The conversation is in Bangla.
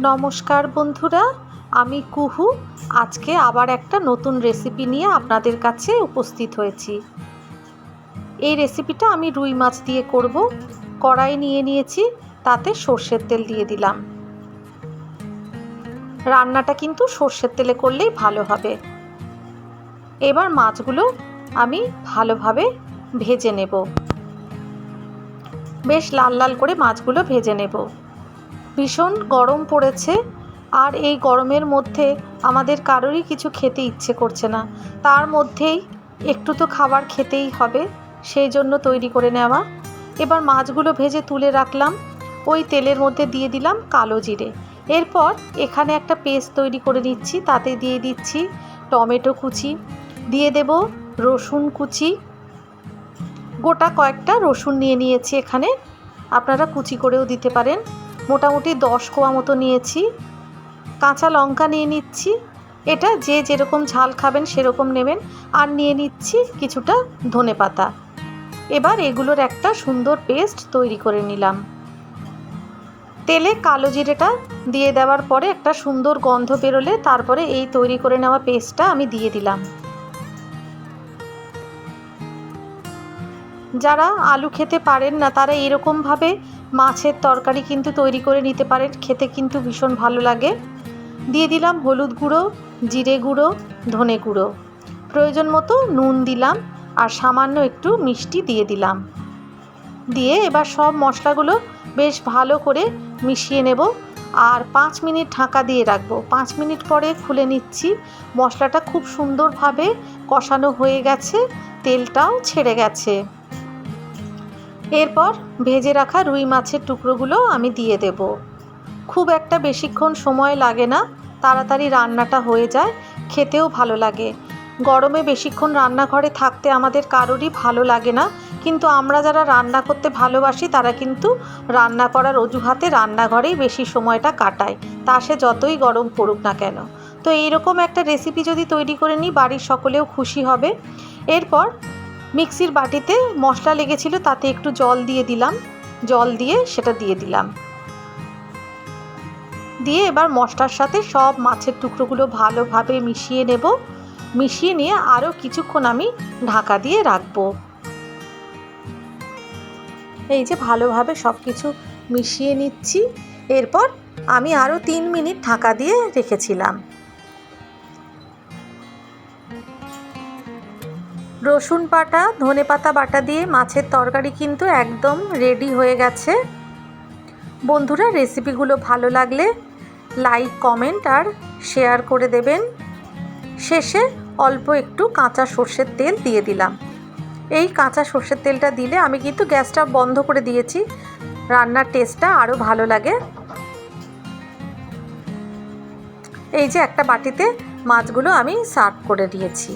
নমস্কার বন্ধুরা, আমি কুহু। আজকে আবার একটা নতুন রেসিপি নিয়ে আপনাদের কাছে উপস্থিত হয়েছি। এই রেসিপিটা আমি রুই মাছ দিয়ে করব। কড়াই নিয়ে নিয়েছি, তাতে সর্ষের তেল দিয়ে দিলাম। রান্নাটা কিন্তু সর্ষের তেলে করলেই ভালো হবে। এবার মাছগুলো আমি ভালোভাবে ভেজে নেব। বেশ লাল লাল করে মাছগুলো ভেজে নেব। ভীষণ গরম পড়েছে আর এই গরমের মধ্যে আমাদের কারোরই কিছু খেতে ইচ্ছে করছে না। তার মধ্যেই একটু তো খাবার খেতেই হবে, সেই জন্য তৈরি করে নেওয়া। এবার মাছগুলো ভেজে তুলে রাখলাম, ওই তেলের মধ্যে দিয়ে দিলাম কালো জিরে। এরপর এখানে একটা পেস্ট তৈরি করে নিচ্ছি, তাতে দিয়ে দিচ্ছি টমেটো কুচি, দিয়ে দেব রসুন কুচি। গোটা কয়েকটা রসুন নিয়ে নিয়েছি এখানে, আপনারা কুচি করেও দিতে পারেন। মোটামুটি দশ কোয়া মতো নিয়েছি। কাঁচা লঙ্কা নিয়ে নিচ্ছি। এটা যে যেরকম ঝাল খাবেন সেরকম নেবেন। আর নিয়ে নিচ্ছি কিছুটা ধনে পাতা। এবার এগুলোর একটা সুন্দর পেস্ট তৈরি করে নিলাম। তেলে কালো জিরেটা দিয়ে দেওয়ার পরে একটা সুন্দর গন্ধ বেরোলে তারপরে এই তৈরি করে নেওয়া পেস্টটা আমি দিয়ে দিলাম। যারা আলু খেতে পারেন না তারা এরকমভাবে মাছের তরকারি কিন্তু তৈরি করে নিতে পারেন, খেতে কিন্তু ভীষণ ভালো লাগে। দিয়ে দিলাম হলুদ গুঁড়ো, জিরে গুঁড়ো, ধনে গুঁড়ো। প্রয়োজন মতো নুন দিলাম আর সামান্য একটু মিষ্টি দিয়ে দিলাম। দিয়ে এবার সব মশলাগুলো বেশ ভালো করে মিশিয়ে নেব আর পাঁচ মিনিট ঢাকা দিয়ে রাখব। পাঁচ মিনিট পরে খুলে নিচ্ছি। মশলাটা খুব সুন্দরভাবে কষানো হয়ে গেছে, তেলটাও ছেড়ে গেছে। এরপর ভেজে রাখা রুই মাছের টুকরোগুলো আমি দিয়ে দেব। খুব একটা বেশিক্ষণ সময় লাগে না, তাড়াতাড়ি রান্নাটা হয়ে যায়, খেতেও ভালো লাগে। গরমে বেশিক্ষণ রান্নাঘরে থাকতে আমাদের কারোরই ভালো লাগে না, কিন্তু আমরা যারা রান্না করতে ভালোবাসি, তারা কিন্তু রান্না করার অজুহাতে রান্নাঘরেই বেশি সময়টা কাটায়, তা সে যতই গরম পড়ুক না কেন। তো এইরকম একটা রেসিপি যদি তৈরি করে নিই, বাড়ির সকলেও খুশি হবে। এরপর মিক্সির বাটিতে মশলা লেগেছিল, তাতে একটু জল দিয়ে দিলাম। জল দিয়ে সেটা দিয়ে দিলাম। দিয়ে এবার মশলার সাথে সব মাছের টুকরোগুলো ভালোভাবে মিশিয়ে নেব। মিশিয়ে নিয়ে আরও কিছুক্ষণ আমি ঢাকা দিয়ে রাখব। এই যে ভালোভাবে সব কিছু মিশিয়ে নিচ্ছি। এরপর আমি আরও তিন মিনিট ঢাকা দিয়ে রেখেছিলাম। রসুন বাটা, ধনে পাতা বাটা দিয়ে মাছের তরকারি কিন্তু একদম রেডি হয়ে গেছে। বন্ধুরা রেসিপিগুলো ভালো লাগলে লাইক কমেন্ট আর শেয়ার করে দেবেন। শেষে অল্প একটু কাঁচা সর্ষের তেল দিয়ে দিলাম। এই কাঁচা সর্ষের তেলটা দিলে আমি কিন্তু গ্যাসটা বন্ধ করে দিয়েছি। রান্নার টেস্টটা আরও ভালো লাগে। এই যে একটা বাটিতে মাছগুলো আমি সার্ভ করে দিয়েছি।